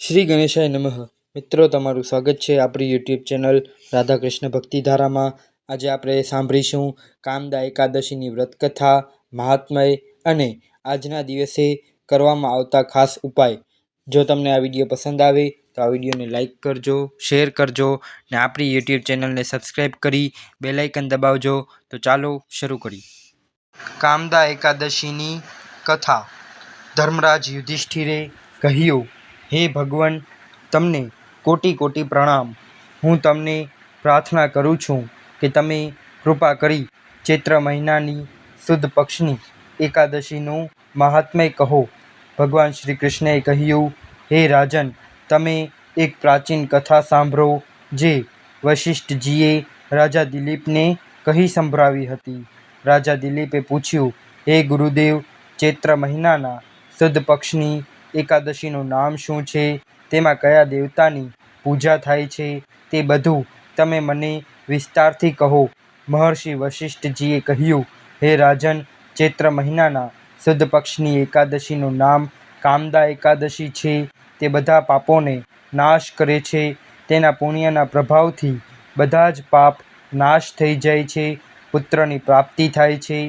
શ્રી ગણેશાય નમઃ. મિત્રો, તમારું સ્વાગત છે આપણી યુટ્યુબ ચેનલ રાધાકૃષ્ણ ભક્તિધારામાં. આજે આપણે સાંભળીશું કામદા એકાદશીની વ્રતકથા, મહાત્મય અને આજના દિવસે કરવામાં આવતા ખાસ ઉપાય. જો તમને આ વીડિયો પસંદ આવે, તો આ વિડીયોને લાઇક કરજો, શેર કરજો ને આપણી યુટ્યુબ ચેનલને સબસ્ક્રાઈબ કરી બેલાઇકન દબાવજો. તો ચાલો શરૂ કરીએ. કામદા એકાદશીની કથા. ધર્મરાજ યુધિષ્ઠિરે કહ્યું હે ભગવાન, તમને કોટી કોટી પ્રણામ. હું તમને પ્રાર્થના કરું છું કે તમે કૃપા કરી ચૈત્ર મહિનાની સુદ પક્ષની એકાદશીનું મહાત્મ્ય કહો. ભગવાન શ્રી કૃષ્ણએ કહ્યું, હે રાજન, તમે એક પ્રાચીન કથા સાંભળો જે વશિષ્ઠજીએ રાજા દિલીપને કહી સંભળાવી હતી. રાજા દિલીપે પૂછ્યું, હે ગુરુદેવ, ચૈત્ર મહિનાના સુદ પક્ષની એકાદશીનું નામ શું છે? તેમાં કયા દેવતાની પૂજા થાય છે? તે બધું તમે મને વિસ્તારથી કહો. મહર્ષિ વશિષ્ઠજીએ કહ્યું, હે રાજન, ચૈત્ર મહિનાના સુદ પક્ષની એકાદશીનું નામ કામદા એકાદશી છે. તે બધા પાપોને નાશ કરે છે. તેના પુણ્યના પ્રભાવથી બધા જ પાપ નાશ થઈ જાય છે. પુત્રની પ્રાપ્તિ થાય છે.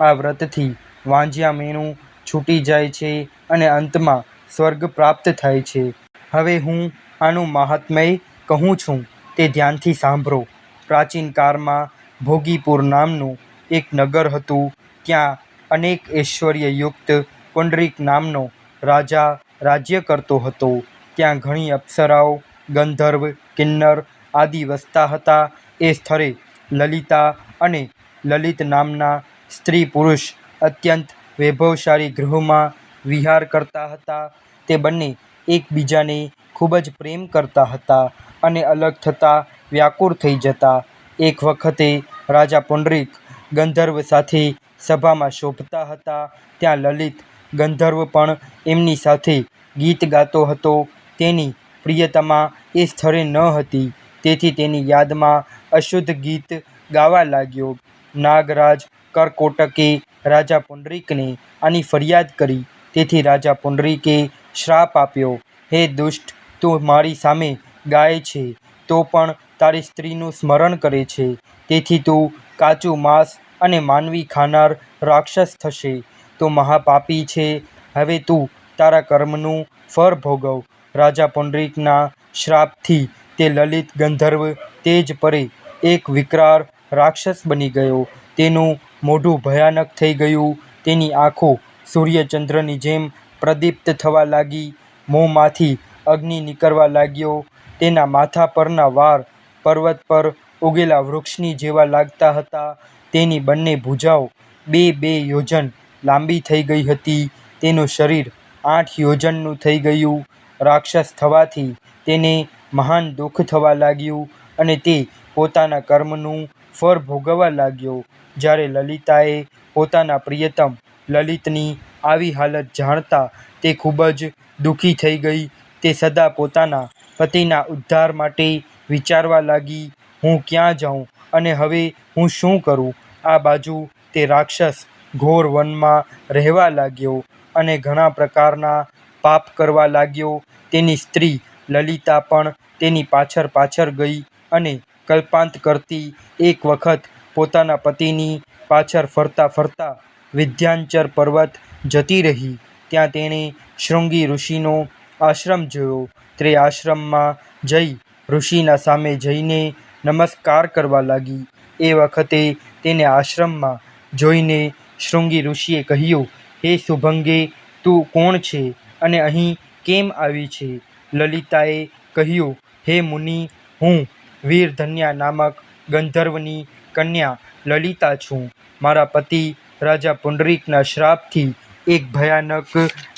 આ વ્રતથી વાંજિયા મેણું છૂટી જાય છે અને અંતમાં સ્વર્ગ પ્રાપ્ત થાય છે. હવે હું આનું મહાત્મ્ય કહું છું, તે ધ્યાનથી સાંભળો. પ્રાચીન કાળમાં ભોગીપુર નામનું એક નગર હતું, ત્યાં અનેક ઐશ્વર્યયુક્ત પુંડરીક નામનો રાજા રાજ્ય કરતો હતો. ત્યાં ઘણી અપ્સરાઓ, ગંધર્વ, કિન્નર આદિ વસતા હતા. એ સ્થળે લલિતા અને લલિત નામના સ્ત્રી પુરુષ અત્યંત વૈભવશાળી ગૃહમાં વિહાર કરતા હતા. તે બંને એકબીજાને ખૂબ જ પ્રેમ કરતા હતા અને અલગ થતાં વ્યાકુળ થઈ જતા. એક વખતે રાજા પુંડરીક ગંધર્વ સાથે સભામાં શોભતા હતા. ત્યાં લલિત ગંધર્વ પણ એમની સાથે ગીત ગાતો હતો. તેની પ્રિયતમા એ સ્થળે ન હતી. તેથી તેની યાદમાં અશુદ્ધ ગીત ગાવા લાગ્યો. નાગરાજ કરકોટકે રાજા પુંડરીકને આની ફરિયાદ કરી. તેથી રાજા પુંડરીકે શ્રાપ આપ્યો, હે દુષ્ટ, તું મારી સામે ગાય છે, તો પણ તારી સ્ત્રીનું સ્મરણ કરે છે. તેથી તું કાચું માંસ અને માનવી ખાનાર રાક્ષસ થશે. તો મહાપાપી છે. હવે તું તારા કર્મનું ફળ ભોગવ. રાજા પુંડરીકના શ્રાપથી તે લલિત ગંધર્વ તેજ પરે એક વિકરાળ રાક્ષસ બની ગયો. તેનું મોઢું ભયાનક થઈ ગયું. તેની આંખો સૂર્યચંદ્રની જેમ પ્રદીપ્ત થવા લાગી, મોંમાંથી અગ્નિ નીકળવા લાગ્યો. તેના માથા પરના વાળ પર્વત પર ઉગેલા વૃક્ષની જેવા લાગતા હતા. તેની બંને ભુજાઓ બે બે યોજન લાંબી થઈ ગઈ હતી. તેનું શરીર આઠ યોજનનું થઈ ગયું. રાક્ષસ થવાથી તેને મહાન દુઃખ થવા લાગ્યું અને તે પોતાના કર્મનું ફળ ભોગવવા લાગ્યો. જ્યારે લલિતાએ પોતાના પ્રિયતમ લલિતની આવી હાલત જાણતા તે ખૂબ જ દુઃખી થઈ ગઈ. તે સદા પોતાના પતિના ઉદ્ધાર માટે વિચારવા લાગી, હું ક્યાં જાઉં અને હવે હું શું કરું? આ બાજુ તે રાક્ષસ ઘોર વનમાં રહેવા લાગ્યો અને ઘણા પ્રકારના પાપ કરવા લાગ્યો. તેની સ્ત્રી લલિતા પણ તેની પાછળ પાછળ ગઈ અને કલ્પાંત કરતી એક વખત પોતાના પતિની પાછળ ફરતા ફરતા વિંધ્યાચલ પર્વત જતી રહી. ત્યાં તેણે શૃંગી ઋષિનો આશ્રમ જોયો. તે આશ્રમમાં જઈ ઋષિના સામે જઈને નમસ્કાર કરવા લાગી. એ વખતે તેને આશ્રમમાં જોઈને શૃંગી ઋષિએ કહ્યું, હે શુભંગે, તું કોણ છે અને અહીં કેમ આવી છે? લલિતાએ કહ્યું, હે મુનિ, હું વીરધન્યા નામક ગંધર્વની કન્યા લલિતા છું. મારા પતિ રાજા પુંડરીકના શ્રાપથી એક ભયાનક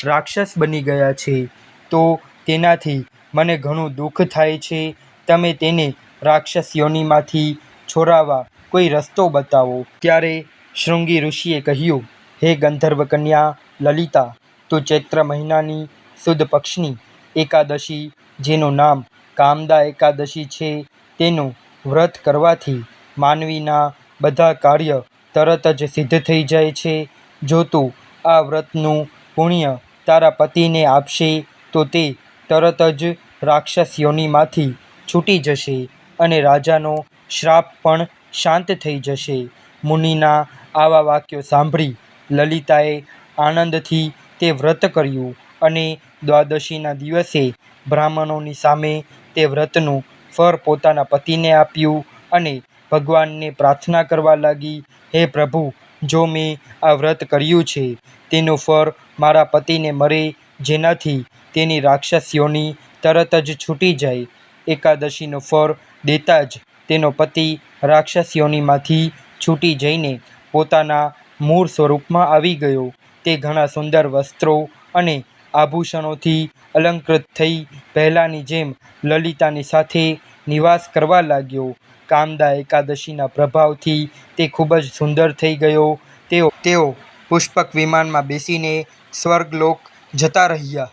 રાક્ષસ બની ગયા છે. તો તેનાથી મને ઘણું દુઃખ થાય છે. તમે તેને રાક્ષસ યોનિમાંથી છોડાવવા કોઈ રસ્તો બતાવો. ત્યારે શૃંગી ઋષિએ કહ્યું, હે ગંધર્વ કન્યા લલિતા, તું ચૈત્ર મહિનાની સુદ પક્ષની એકાદશી, જેનું નામ કામદા એકાદશી છે, તેનું વ્રત કરવાથી માનવીના બધા કાર્ય તરત જ સિદ્ધ થઈ જાય છે. જો તું આ વ્રતનું પુણ્ય તારા પતિને આપશે, તો તે તરત જ રાક્ષસ યોનિમાંથી છૂટી જશે અને રાજાનો શ્રાપ પણ શાંત થઈ જશે. મુનિના આવા વાક્યો સાંભળી લલિતાએ આનંદથી તે વ્રત કર્યું અને દ્વાદશીના દિવસે બ્રાહ્મણોની સામે તે વ્રતનું ફળ પોતાના પતિને આપ્યું અને ભગવાનને પ્રાર્થના કરવા લાગી, હે પ્રભુ, જો મેં આ વ્રત કર્યું છે, તેનું ફળ મારા પતિને મળે, જેનાથી તેની રાક્ષસીઓની તરત જ છૂટી જાય. એકાદશીનું ફળ દેતા જ તેનો પતિ રાક્ષસીઓનીમાંથી છૂટી જઈને પોતાના મૂળ સ્વરૂપમાં આવી ગયો. તે ઘણા સુંદર વસ્ત્રો અને આભૂષણોથી અલંકૃત થઈ પહેલાંની જેમ લલિતાની સાથે નિવાસ કરવા લાગ્યો. કામદા એકાદશીના પ્રભાવથી તે ખૂબ જ સુંદર થઈ ગયો. તેઓ તેઓ પુષ્પક વિમાનમાં બેસીને સ્વર્ગલોક જતા રહ્યા.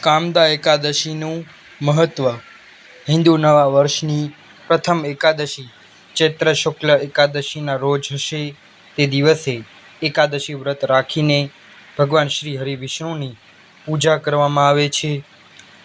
કામદા એકાદશીનું મહત્ત્વ હિન્દુ નવા વર્ષની પ્રથમ એકાદશી. ચૈત્ર શુક્લ એકાદશીના રોજ હશે તે દિવસે એકાદશી વ્રત રાખીને ભગવાન શ્રી હરિ વિષ્ણુની પૂજા કરવામાં આવે છે.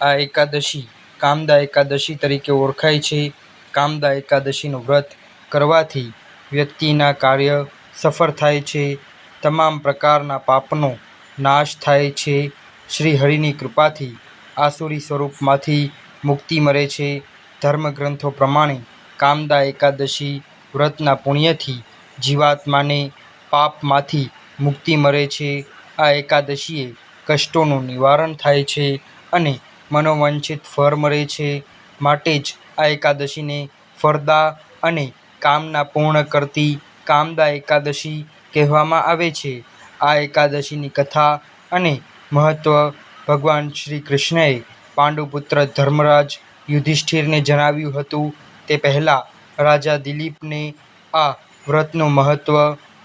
આ એકાદશી કામદા એકાદશી તરીકે ઓળખાય છે. કામદા એકાદશીનું વ્રત કરવાથી વ્યક્તિના કાર્ય સફળ થાય છે. તમામ પ્રકારના પાપનો નાશ થાય છે. શ્રી હરિની કૃપાથી આસુરી સ્વરૂપમાંથી મુક્તિ મળે છે. ધર્મગ્રંથો પ્રમાણે કામદા એકાદશી વ્રતના પુણ્યથી જીવાત્માને પાપમાંથી મુક્તિ મળે છે. આ એકાદશીએ કષ્ટોનું નિવારણ થાય છે અને મનોવાંછિત ફળ મળે છે. માટે જ આ એકાદશીને ફળદા અને કામના પૂર્ણ કરતી કામદા એકાદશી કહેવામાં આવે છે. આ એકાદશીની કથા અને મહત્ત્વ ભગવાન શ્રી કૃષ્ણએ પાંડુપુત્ર ધર્મરાજ યુધિષ્ઠિરને જણાવ્યું હતું તે પહેલાં રાજા દિલીપને આ વ્રતનું મહત્ત્વ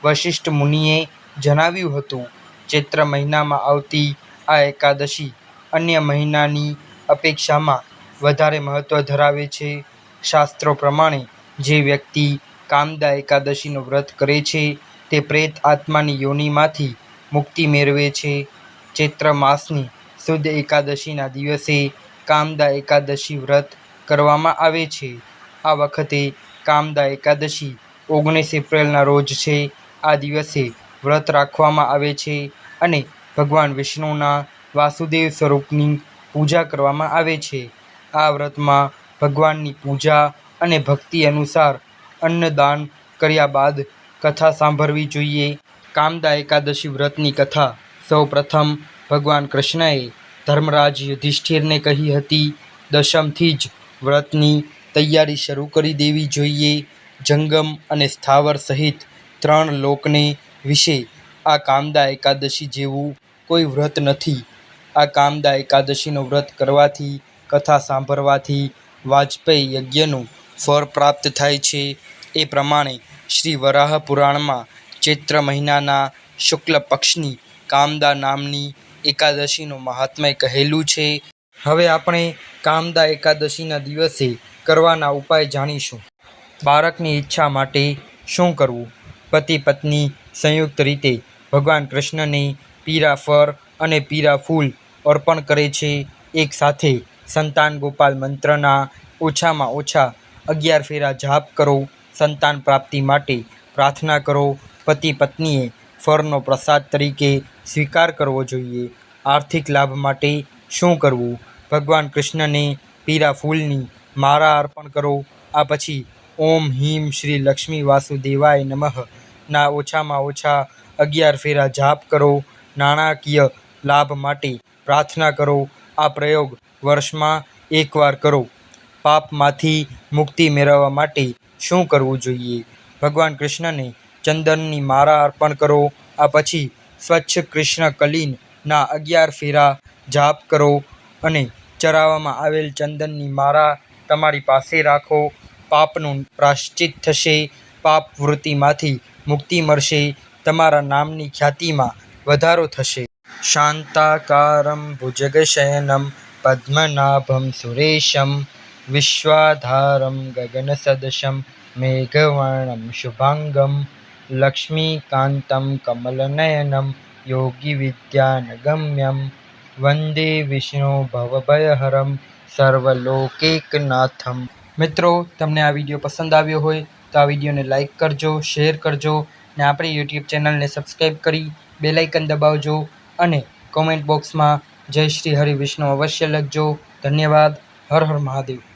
વશિષ્ઠ મુનિએ જણાવ્યું હતું. ચૈત્ર મહિનામાં આવતી આ એકાદશી અન્ય મહિનાની અપેક્ષામાં વધારે મહત્ત્વ ધરાવે છે. શાસ્ત્રો પ્રમાણે જે વ્યક્તિ કામદા એકાદશીનું વ્રત કરે છે, તે પ્રેત આત્માની યોનિમાંથી મુક્તિ મેળવે છે. ચૈત્ર માસની સુદ એકાદશીના દિવસે કામદા એકાદશી વ્રત કરવામાં આવે છે. આ વખતે કામદા એકાદશી ઓગણીસ એપ્રિલના રોજ છે. આ દિવસે વ્રત રાખવામાં આવે છે અને ભગવાન વિષ્ણુના વાસુદેવ સ્વરૂપની પૂજા કરવામાં આવે છે. આ વ્રતમાં ભગવાનની પૂજા અને ભક્તિ અનુસાર અન્નદાન કર્યા બાદ કથા સાંભળવી જોઈએ. કામદા એકાદશી વ્રતની કથા સૌ પ્રથમ ભગવાન કૃષ્ણએ ધર્મરાજ યુધિષ્ઠિરને કહી હતી, દશમથી જ વ્રતની તૈયારી શરૂ કરી દેવી જોઈએ. જંગમ અને સ્થાવર સહિત ત્રણ લોકને વિશે આ કામદા એકાદશી જેવું કોઈ વ્રત નથી. આ કામદા એકાદશીનું વ્રત કરવાથી, કથા સાંભળવાથી, વાજપેયી યજ્ઞનું ફળ પ્રાપ્ત થાય છે. એ પ્રમાણે શ્રી વરાહ પુરાણમાં ચૈત્ર મહિનાના શુક્લ પક્ષની કામદા નામની એકાદશીનું મહાત્મ્ય કહેલું છે. હવે આપણે કામદા એકાદશીના દિવસે કરવાના ઉપાય જાણીશું. બાળકની ઈચ્છા માટે શું કરવું? પતિ પત્ની સંયુક્ત રીતે ભગવાન કૃષ્ણને પીરા ફર અને પીરા ફૂલ અર્પણ કરે છે. એક સાથે સંતાન ગોપાલ મંત્રના ઓછામાં ઓછા અગિયાર ફેરા જાપ કરો. સંતાન પ્રાપ્તિ માટે પ્રાર્થના કરો. પતિ પત્નીએ ફળનો પ્રસાદ તરીકે સ્વીકાર કરવો જોઈએ. આર્થિક લાભ માટે શું કરવું? ભગવાન કૃષ્ણને પીરા ફૂલની મારા અર્પણ કરો. આ પછી ઓમ હીમ શ્રી લક્ષ્મી વાસુદેવાય નમઃ. ના, ઓછામાં ઓછા અગિયાર ફેરા જાપ કરો, નાણાકીય લાભ માટે પ્રાર્થના કરો, આ પ્રયોગ વર્ષમાં એકવાર કરો. પાપમાંથી મુક્તિ મેળવવા માટે શું કરવું જોઈએ? ભગવાન કૃષ્ણને ચંદનની માળા અર્પણ કરો, આ પછી સ્વચ્છ કૃષ્ણ કલીનના અગિયાર ફેરા જાપ કરો અને ચડાવવામાં આવેલ ચંદનની માળા તમારી પાસે રાખો. પાપનું પ્રાશ્ચિત થશે, પાપ વૃત્તિમાંથી મુક્તિ મળશે. તમારા નામની ખ્યાતિમાં વધારો થશે. શાંતાકારમ ભુજગશયનમ પદ્મનાભમ સુરેશમ વિશ્વાધારમ ગગનસદૃશમ મેઘવર્ણમ શુભાંગમ લક્ષ્મીકાંતમ કમલનયનમ યોગી વિદ્યાનગમ્યમ વંદે વિષ્ણુ ભવભયહરમ સર્વલોકેકનાથમ. મિત્રો, તમને આ વીડિયો પસંદ આવ્યો હોય તો આ વિડીયોને લાઇક કરજો, શેર કરજો ને આપણી યુટ્યુબ ચેનલને સબસ્ક્રાઈબ કરી બેલાઇકન દબાવજો અને કોમેન્ટ બોક્સમાં જય શ્રી હરિ વિષ્ણુ અવશ્ય લખજો. ધન્યવાદ. હર હર મહાદેવ.